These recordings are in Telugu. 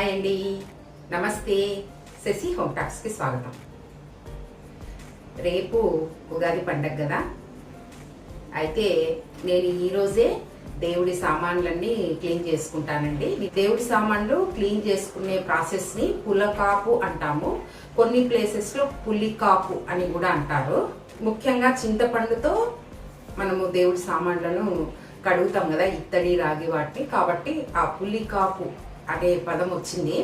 హాయ్ అండి. నమస్తే. శశి హోమ్ టాక్స్కి స్వాగతం. రేపు ఉగాది పండగ కదా? అయితే నేను ఈరోజే దేవుడి సామాన్లన్నీ క్లీన్ చేసుకుంటానండి. మీ దేవుడి సామాన్లు క్లీన్ చేసుకునే ప్రాసెస్ని పులకాపు అంటాము. కొన్ని ప్లేసెస్లో పులికాపు అని కూడా అంటారు. ముఖ్యంగా చింతపండుతో మనము దేవుడి సామాన్లను కడుగుతాం కదా ఇత్తడి రాగి వాటిని. కాబట్టి ఆ పులికాపు అనే పదం వచ్చింది.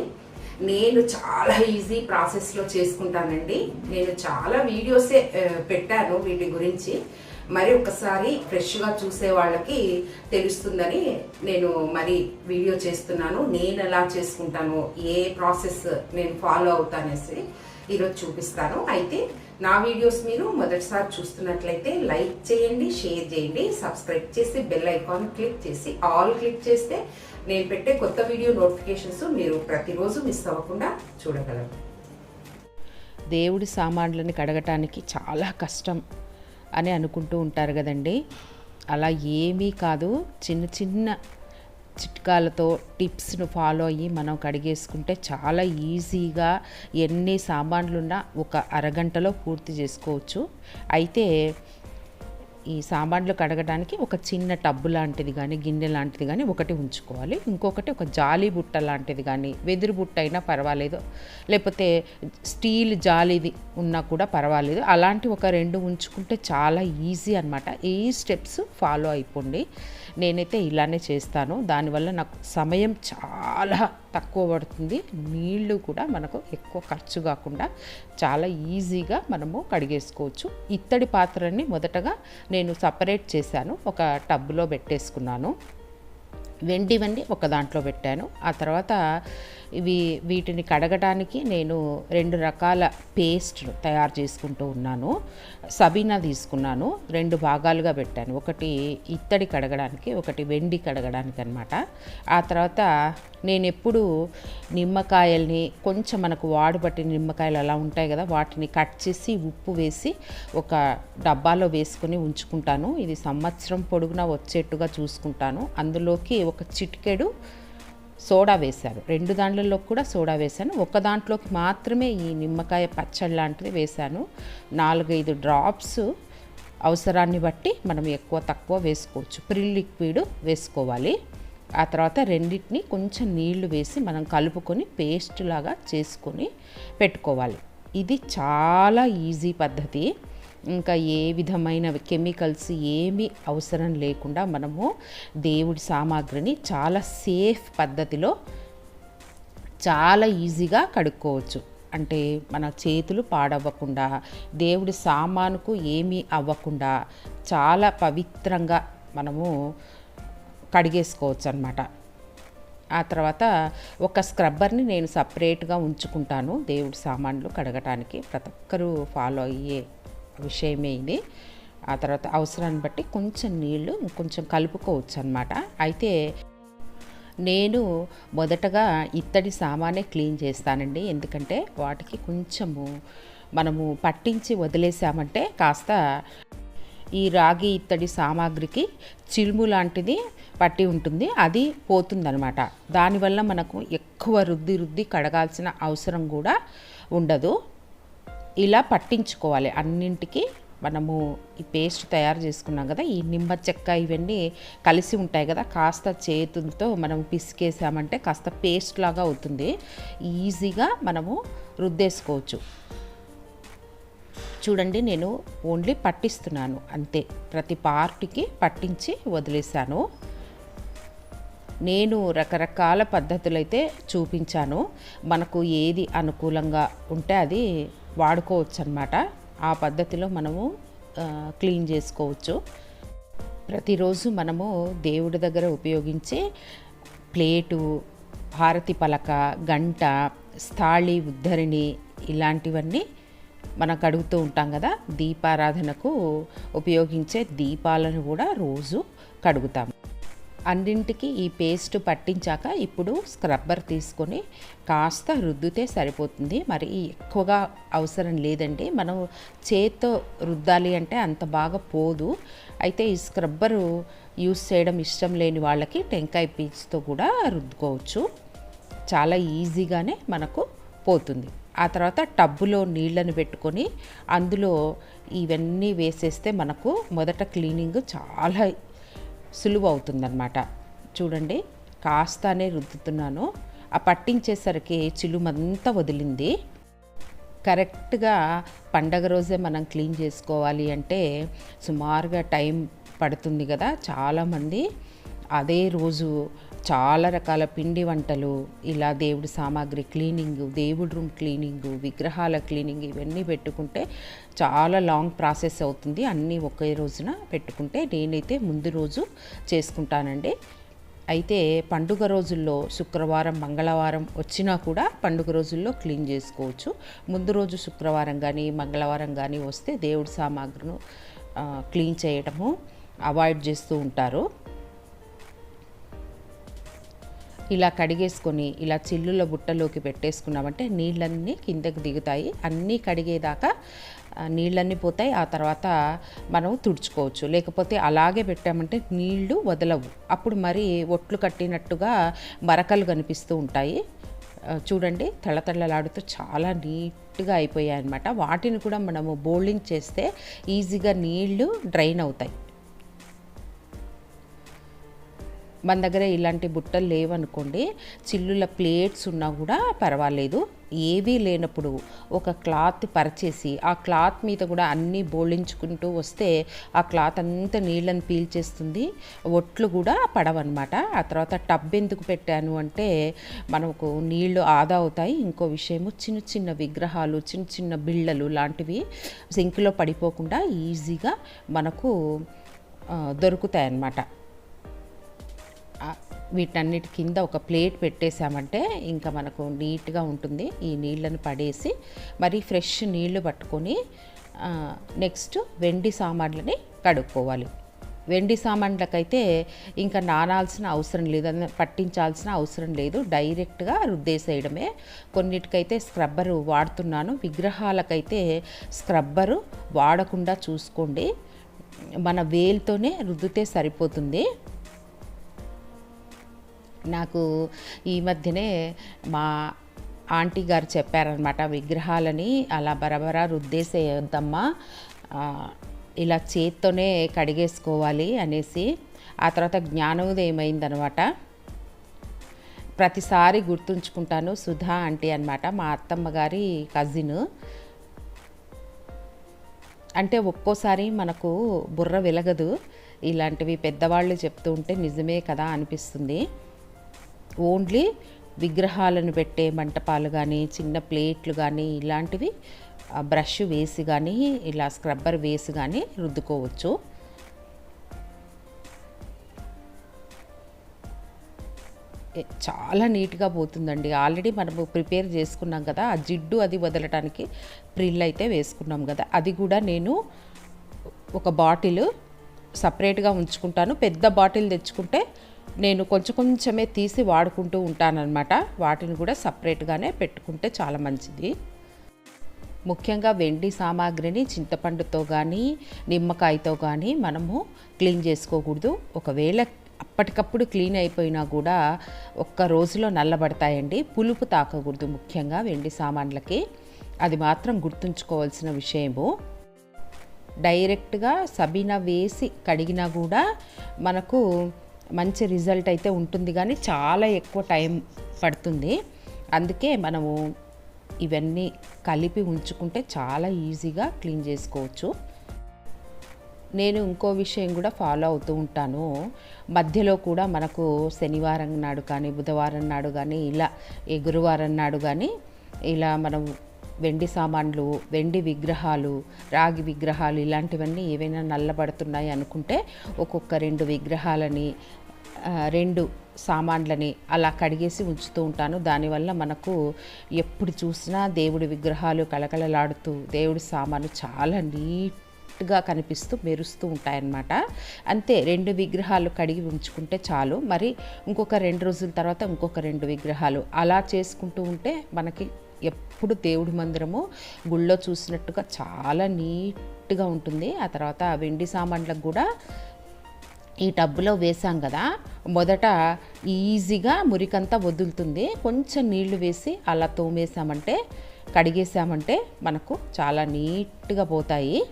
నేను చాలా ఈజీ ప్రాసెస్లో చేసుకుంటానండి. నేను చాలా వీడియోసే పెట్టాను వీటి గురించి. మరి ఒకసారి ఫ్రెష్గా చూసే వాళ్ళకి తెలుస్తుందని నేను మరి వీడియో చేస్తున్నాను. నేను ఎలా చేసుకుంటాను ఏ ప్రాసెస్ నేను ఫాలో అవుతానేసి ఈరోజు చూపిస్తాను. అయితే నా వీడియోస్ మీరు మొదటిసారి చూస్తున్నట్లయితే లైక్ చేయండి షేర్ చేయండి సబ్స్క్రైబ్ చేసి బెల్ ఐకాన్ క్లిక్ చేసి ఆల్ క్లిక్ చేస్తే నేను పెట్టే కొత్త వీడియో నోటిఫికేషన్స్ మీరు ప్రతిరోజు మిస్ అవ్వకుండా చూడగలరు. దేవుడి సామాన్లని కడగటానికి చాలా కష్టం అని అనుకుంటూ ఉంటారు కదండి. అలా ఏమీ కాదు. చిన్న చిన్న చిట్కాలతో టిప్స్ను ఫాలో అయ్యి మనం కడిగేసుకుంటే చాలా ఈజీగా ఎన్ని సామాన్లున్నా ఒక అరగంటలో పూర్తి చేసుకోవచ్చు. అయితే ఈ సామాన్లు కడగడానికి ఒక చిన్న టబ్బు లాంటిది కానీ గిన్నె లాంటిది కానీ ఒకటి ఉంచుకోవాలి. ఇంకొకటి ఒక జాలి బుట్ట లాంటిది కానీ వెదురు బుట్ట అయినా పర్వాలేదు. లేకపోతే స్టీల్ జాలిది ఉన్నా కూడా పర్వాలేదు. అలాంటి ఒక రెండు ఉంచుకుంటే చాలా ఈజీ అనమాట ఈ స్టెప్స్ ఫాలో అయిపోండి. నేనైతే ఇలానే చేస్తాను. దానివల్ల నాకు సమయం చాలా తక్కువ పడుతుంది. నీళ్ళు కూడా మనకు ఎక్కువ ఖర్చు కాకుండా చాలా ఈజీగా మనము కడిగేసుకోవచ్చు. ఇత్తడి పాత్రని మొదటగా నేను సపరేట్ చేశాను. ఒక టబ్లో పెట్టేసుకున్నాను. వెండివన్నీ ఒక దాంట్లో పెట్టాను. ఆ తర్వాత ఇవి వీటిని కడగడానికి నేను రెండు రకాల పేస్ట్ తయారు చేసుకుంటూ ఉన్నాను. సబీనా తీసుకున్నాను రెండు భాగాలుగా పెట్టాను. ఒకటి ఇత్తడి కడగడానికి ఒకటి వెండి కడగడానికి అనమాట ఆ తర్వాత నేను ఎప్పుడు నిమ్మకాయల్ని కొంచెం మనకు వాడుబట్టిన నిమ్మకాయలు అలా ఉంటాయి కదా వాటిని కట్ చేసి ఉప్పు వేసి ఒక డబ్బాలో వేసుకొని ఉంచుకుంటాను. ఇది సంవత్సరం పొడుగునా వచ్చేట్టుగా చూసుకుంటాను. అందులోకి ఒక చిటికెడు సోడా వేశాను రెండు దాంట్లలో కూడా సోడా వేశాను. ఒక దాంట్లోకి మాత్రమే ఈ నిమ్మకాయ పచ్చడి లాంటిది వేశాను. నాలుగైదు డ్రాప్స్ అవసరాన్ని బట్టి మనం ఎక్కువ తక్కువ వేసుకోవచ్చు. ప్రిల్ లిక్విడ్ వేసుకోవాలి. ఆ తర్వాత రెండింటిని కొంచెం నీళ్ళు వేసి మనం కలుపుకొని పేస్ట్ లాగా చేసుకొని పెట్టుకోవాలి. ఇది చాలా ఈజీ పద్ధతి. ఇంకా ఏ విధమైన కెమికల్స్ ఏమి అవసరం లేకుండా మనము దేవుడి సామాగ్రిని చాలా సేఫ్ పద్ధతిలో చాలా ఈజీగా కడుక్కోవచ్చు. అంటే మన చేతులు పాడవ్వకుండా దేవుడి సామానుకు ఏమీ అవ్వకుండా చాలా పవిత్రంగా మనము కడిగేసుకోవచ్చు అనమాట ఆ తర్వాత ఒక స్క్రబ్బర్ని నేను సపరేట్గా ఉంచుకుంటాను దేవుడి సామాన్లు కడగటానికి. ప్రతి ఒక్కరూ ఫాలో అయ్యే విషయమే ఇది. ఆ తర్వాత అవసరాన్ని బట్టి కొంచెం నీళ్ళు కొంచెం కలుపుకోవచ్చు అనమాట అయితే నేను మొదటగా ఇత్తడి సామానే క్లీన్ చేస్తానండి. ఎందుకంటే వాటికి కొంచెము మనము పట్టించి వదిలేసామంటే కాస్త ఈ రాగి ఇత్తడి సామాగ్రికి చిలుము లాంటిది పట్టి ఉంటుంది. అది పోతుందనమాట దానివల్ల మనకు ఎక్కువ రుద్ది రుద్ది కడగాల్సిన అవసరం కూడా ఉండదు. ఇలా పట్టించుకోవాలి. అన్నింటికి మనము ఈ పేస్ట్ తయారు చేసుకున్నాం కదా ఈ నిమ్మ చెక్క ఇవన్నీ కలిసి ఉంటాయి కదా కాస్త చేతులతో మనం పిసికేసామంటే కాస్త పేస్ట్ లాగా అవుతుంది. ఈజీగా మనము రుద్దేసుకోవచ్చు. చూడండి నేను ఓన్లీ పట్టిస్తున్నాను అంతే. ప్రతి పార్ట్కి పట్టించి వదిలేశాను. నేను రకరకాల పద్ధతులైతే చూపించాను. మనకు ఏది అనుకూలంగా ఉంటే అది వాడుకోవచ్చు అనమాట ఆ పద్ధతిలో మనము క్లీన్ చేసుకోవచ్చు. ప్రతిరోజు మనము దేవుడి దగ్గర ఉపయోగించే ప్లేటు హారతి పలక గంట స్థాళి ఉద్ధరిణి ఇలాంటివన్నీ మనం కడుగుతూ ఉంటాం కదా. దీపారాధనకు ఉపయోగించే దీపాలను కూడా రోజు కడుగుతాం అన్నింటికి ఈ పేస్ట్ పట్టించాక ఇప్పుడు స్క్రబ్బర్ తీసుకొని కాస్త రుద్దితే సరిపోతుంది. మరి ఎక్కువగా అవసరం లేదండి మనం చేత్తో రుద్దాలి అంటే అంత బాగా పోదు. అయితే ఈ స్క్రబ్బరు యూస్ చేయడం ఇష్టం లేని వాళ్ళకి టెంకాయ పీచుతో కూడా రుద్దుకోవచ్చు. చాలా ఈజీగానే మనకు పోతుంది. ఆ తర్వాత టబ్బులో నీళ్ళని పెట్టుకొని అందులో ఇవన్నీ వేసేస్తే మనకు మొదట క్లీనింగ్ చాలా సులువు అవుతుందన్నమాట చూడండి కాస్తానే రుద్దుతున్నాను. ఆ పట్టించేసరికి చిలుమంతా వదిలింది. కరెక్ట్గా పండగ రోజే మనం క్లీన్ చేసుకోవాలి అంటే సుమారుగా టైం పడుతుంది కదా చాలామంది. అదే రోజు చాలా రకాల పిండి వంటలు ఇలా దేవుడి సామాగ్రి క్లీనింగ్ దేవుడి రూమ్ క్లీనింగ్ విగ్రహాల క్లీనింగ్ ఇవన్నీ పెట్టుకుంటే చాలా లాంగ్ ప్రాసెస్ అవుతుంది. అన్నీ ఒకే రోజున పెట్టుకుంటే నేనైతే ముందు రోజు చేసుకుంటానండి. అయితే పండుగ రోజుల్లో శుక్రవారం మంగళవారం వచ్చినా కూడా పండుగ రోజుల్లో క్లీన్ చేసుకోవచ్చు. ముందు రోజు శుక్రవారం కానీ మంగళవారం కానీ వస్తే దేవుడి సామాగ్రిను క్లీన్ చేయడము అవాయిడ్ చేస్తూ ఉంటారు. ఇలా కడిగేసుకొని ఇలా చిల్లుల బుట్టలోకి పెట్టేసుకున్నామంటే నీళ్ళన్నీ కిందకి దిగుతాయి. అన్నీ కడిగేదాకా నీళ్ళన్నీ పోతాయి. ఆ తర్వాత మనం తుడుచుకోవచ్చు. లేకపోతే అలాగే పెట్టామంటే నీళ్ళు వదలవు. అప్పుడు మరి ఒట్లు కట్టినట్టుగా మరకలు కనిపిస్తూ ఉంటాయి. చూడండి తళతళలాడుతూ చాలా నీట్గా అయిపోయాయి అనమాట వాటిని కూడా మనము బోల్డింగ్ చేస్తే ఈజీగా నీళ్ళు డ్రైన్ అవుతాయి. మన దగ్గర ఇలాంటి బుట్టలు లేవనుకోండి చిల్లుల ప్లేట్స్ ఉన్నా కూడా పర్వాలేదు. ఏవీ లేనప్పుడు ఒక క్లాత్ పరిచేసి ఆ క్లాత్ మీద కూడా అన్నీ బోళించుకుంటూ వస్తే ఆ క్లాత్ అంతా నీళ్ళని పీల్చేస్తుంది. ఒట్లు కూడా పడవన్నమాట. ఆ తర్వాత టబ్ ఎందుకు పెట్టాను అంటే మనకు నీళ్ళు ఆదా అవుతాయి. ఇంకో విషయము చిన్న చిన్న విగ్రహాలు చిన్న చిన్న బిళ్ళలు లాంటివి సింక్లో పడిపోకుండా ఈజీగా మనకు దొరుకుతాయి అన్నమాట వీటన్నిటి కింద ఒక ప్లేట్ పెట్టేశామంటే ఇంకా మనకు నీట్గా ఉంటుంది. ఈ నీళ్ళను పడేసి మరి ఫ్రెష్ నీళ్ళు పట్టుకొని నెక్స్ట్ వెండి సామాన్లని కడుక్కోవాలి. వెండి సామాన్లకైతే ఇంకా నానాల్సిన అవసరం లేదు పట్టించాల్సిన అవసరం లేదు. డైరెక్ట్గా రుద్దేసేయడమే. కొన్నిటికైతే స్క్రబ్బరు వాడుతున్నాను. విగ్రహాలకైతే స్క్రబ్బరు వాడకుండా చూసుకోండి. మన వేలుతోనే రుద్దితే సరిపోతుంది. నాకు ఈ మధ్యనే మా ఆంటీ గారు చెప్పారనమాట విగ్రహాలని అలా బరబరా రుద్దేసేయొద్దమ్మా ఇలా చేత్తోనే కడిగేసుకోవాలి అనేసి ఆ తర్వాత జ్ఞానోదయం అయిందనమాట ప్రతిసారి గుర్తుంచుకుంటాను సుధా ఆంటీ అనమాట మా అత్తమ్మ గారి కజిన్ అంటే ఒక్కోసారి మనకు బుర్ర వెలగదు ఇలాంటివి పెద్దవాళ్ళు చెప్తూ ఉంటే నిజమే కదా అనిపిస్తుంది. ఓన్లీ విగ్రహాలను పెట్టే మంటపాలు కానీ చిన్న ప్లేట్లు కానీ ఇలాంటివి బ్రష్ వేసి కానీ ఇలా స్క్రబ్బర్ వేసి కానీ రుద్దుకోవచ్చు. చాలా నీట్గా పోతుందండి. ఆల్రెడీ మనము ప్రిపేర్ చేసుకున్నాం కదా ఆ జిడ్డు అది వదలటానికి ప్రిల్ అయితే వేసుకున్నాం కదా. అది కూడా నేను ఒక బాటిల్ సపరేట్గా ఉంచుకుంటాను. పెద్ద బాటిల్ తెచ్చుకుంటే నేను కొంచెం కొంచెమే తీసి వాడుకుంటూ ఉంటానన్నమాట. వాటిని కూడా సపరేట్గానే పెట్టుకుంటే చాలా మంచిది. ముఖ్యంగా వెండి సామాగ్రిని చింతపండుతో కానీ నిమ్మకాయతో కానీ మనము క్లీన్ చేసుకోకూడదు. ఒకవేళ అప్పటికప్పుడు క్లీన్ అయిపోయినా కూడా ఒక్క రోజులో నల్లబడతాయండి. పులుపు తాకకూడదు ముఖ్యంగా వెండి సామాన్లకి. అది మాత్రం గుర్తుంచుకోవాల్సిన విషయము. డైరెక్ట్గా సబీనా వేసి కడిగినా కూడా మనకు మంచి రిజల్ట్ అయితే ఉంటుంది కానీ చాలా ఎక్కువ టైం పడుతుంది. అందుకే మనము ఇవన్నీ కలిపి ఉంచుకుంటే చాలా ఈజీగా క్లీన్ చేసుకోవచ్చు. నేను ఇంకో విషయం కూడా ఫాలో అవుతూ ఉంటాను. మధ్యలో కూడా మనకు శనివారం నాడు కానీ బుధవారం నాడు కానీ ఇలా ఈ గురువారం నాడు కానీ ఇలా మనం వెండి సామాన్లు వెండి విగ్రహాలు రాగి విగ్రహాలు ఇలాంటివన్నీ ఏవైనా నల్లబడుతున్నాయి అనుకుంటే ఒక్కొక్క రెండు విగ్రహాలని రెండు సామాన్లని అలా కడిగేసి ఉంచుతూ ఉంటాను. దానివల్ల మనకు ఎప్పుడు చూసినా దేవుడి విగ్రహాలు కళకళలాడుతూ దేవుడి సామాను చాలా నీట్గా కనిపిస్తూ మెరుస్తూ ఉంటాయన్నమాట. అంతే రెండు విగ్రహాలు కడిగి ఉంచుకుంటే చాలు. మరి ఇంకొక రెండు రోజుల తర్వాత ఇంకొక రెండు విగ్రహాలు అలా చేసుకుంటూ ఉంటే మనకి ఎప్పుడు దేవుడి మందిరము గుళ్ళో చూసినట్టుగా చాలా నీట్గా ఉంటుంది. ఆ తర్వాత వెండి సామాన్లకు కూడా ఈ టబ్బులో వేసాం కదా. మొదట ఈజీగా మురికంతా వదులుతుంది. కొంచెం నీళ్ళు వేసి అలా తోమేసామంటే కడిగేసామంటే మనకు చాలా నీట్గా పోతాయి.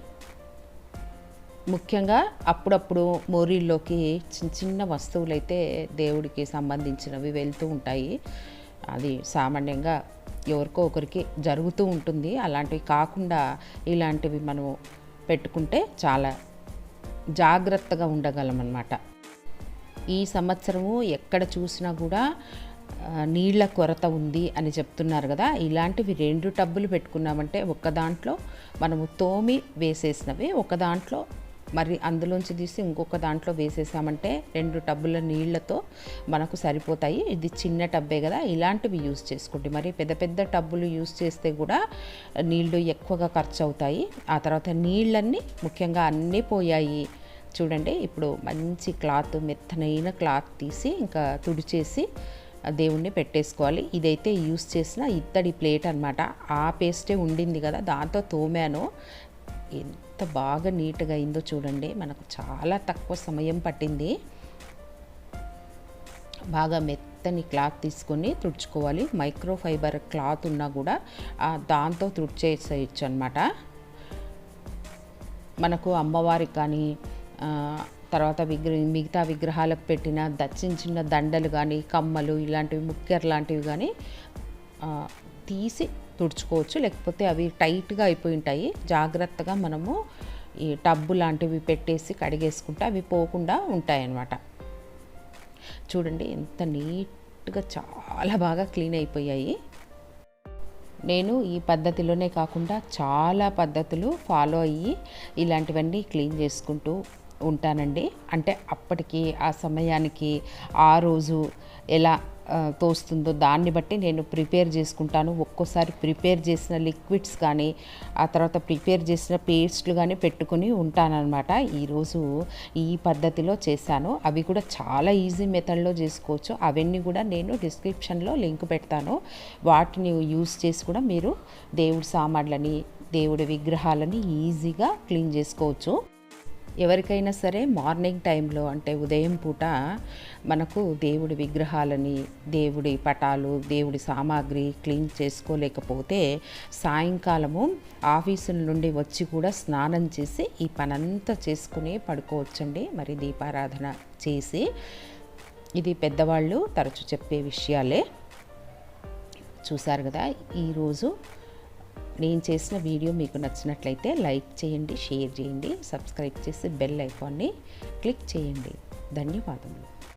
ముఖ్యంగా అప్పుడప్పుడు మోరీల్లోకి చిన్న చిన్న వస్తువులు అయితే దేవుడికి సంబంధించినవి వెళ్తూ ఉంటాయి. అది సామాన్యంగా ఎవరికో ఒకరికి జరుగుతూ ఉంటుంది. అలాంటివి కాకుండా ఇలాంటివి మనం పెట్టుకుంటే చాలా జాగ్రత్తగా ఉండగలం అన్నమాట ఈ సంవత్సరము ఎక్కడ చూసినా కూడా నీళ్ళ కొరత ఉంది అని చెప్తున్నారు కదా. ఇలాంటివి రెండు టబ్బులు పెట్టుకున్నామంటే ఒక దాంట్లో మనము తోమి వేసేసినవి ఒక దాంట్లో మరి అందులోంచి తీసి ఇంకొక దాంట్లో వేసేసామంటే రెండు టబ్బుల నీళ్ళతో మనకు సరిపోతాయి. ఇది చిన్న టబ్బే కదా ఇలాంటివి యూస్ చేసుకోండి. మరి పెద్ద పెద్ద టబ్బులు యూస్ చేస్తే కూడా నీళ్ళు ఎక్కువగా ఖర్చు అవుతాయి ఆ తర్వాత నీళ్ళన్నీ ముఖ్యంగా అన్నీ పోయాయి. చూడండి ఇప్పుడు మంచి క్లాత్ మెత్తనైన క్లాత్ తీసి ఇంకా తుడిచేసి దేవుణ్ణి పెట్టేసుకోవాలి. ఇదైతే యూస్ చేసిన ఇత్తడి ప్లేట్ అనమాట ఆ పేస్టే ఉండింది కదా దాంతో తోమాను. ఎంత బాగా నీట్గా అయిందో చూడండి. మనకు చాలా తక్కువ సమయం పట్టింది. బాగా మెత్తని క్లాత్ తీసుకొని తుడుచుకోవాలి. మైక్రో ఫైబర్ క్లాత్ ఉన్నా కూడా దాంతో తుడిచేసేయచ్చు అనమాట మనకు అమ్మవారికి కానీ తర్వాత విగ్ర మిగతా విగ్రహాలకు పెట్టిన ద చిన్న చిన్న దండలు కానీ కమ్మలు ఇలాంటివి ముక్కెర్ లాంటివి కానీ తీసి తుడుచుకోవచ్చు. లేకపోతే అవి టైట్గా అయిపోయి ఉంటాయి. జాగ్రత్తగా మనము ఈ టబ్బు లాంటివి పెట్టేసి కడిగేసుకుంటే అవి పోకుండా ఉంటాయన్నమాట. చూడండి ఎంత నీట్గా చాలా బాగా క్లీన్ అయిపోయాయి. నేను ఈ పద్ధతిలోనే కాకుండా చాలా పద్ధతులు ఫాలో అయ్యి ఇలాంటివన్నీ క్లీన్ చేసుకుంటూ ఉంటానండి. అంటే అప్పటికి ఆ సమయానికి ఆ రోజు ఎలా తోస్తుందో దాన్ని బట్టి నేను ప్రిపేర్ చేసుకుంటాను. ఒక్కోసారి ప్రిపేర్ చేసిన లిక్విడ్స్ కానీ ఆ తర్వాత ప్రిపేర్ చేసిన పేస్ట్లు కానీ పెట్టుకుని ఉంటానన్నమాట. ఈరోజు ఈ పద్ధతిలో చేశాను. అవి కూడా చాలా ఈజీ మెథడ్లో చేసుకోవచ్చు. అవన్నీ కూడా నేను డిస్క్రిప్షన్లో లింక్ పెడతాను. వాటిని యూస్ చేసి కూడా మీరు దేవుడి సామాన్లని దేవుడి విగ్రహాలని ఈజీగా క్లీన్ చేసుకోవచ్చు. ఎవరికైనా సరే మార్నింగ్ టైంలో అంటే ఉదయం పూట మనకు దేవుడి విగ్రహాలని దేవుడి పటాలు దేవుడి సామాగ్రి క్లీన్ చేసుకోలేకపోతే సాయంకాలము ఆఫీసుల నుండి వచ్చి కూడా స్నానం చేసి ఈ పనంతా చేసుకుని పడుకోవచ్చండి. మరి దీపారాధన చేసి ఇది పెద్దవాళ్ళు తరచు చెప్పే విషయాలే. చూశారు కదా ఈరోజు నేను చేసిన వీడియో మీకు నచ్చినట్లయితే లైక్ చేయండి షేర్ చేయండి సబ్స్క్రైబ్ చేసి బెల్ ఐకాన్ని క్లిక్ చేయండి. ధన్యవాదములు.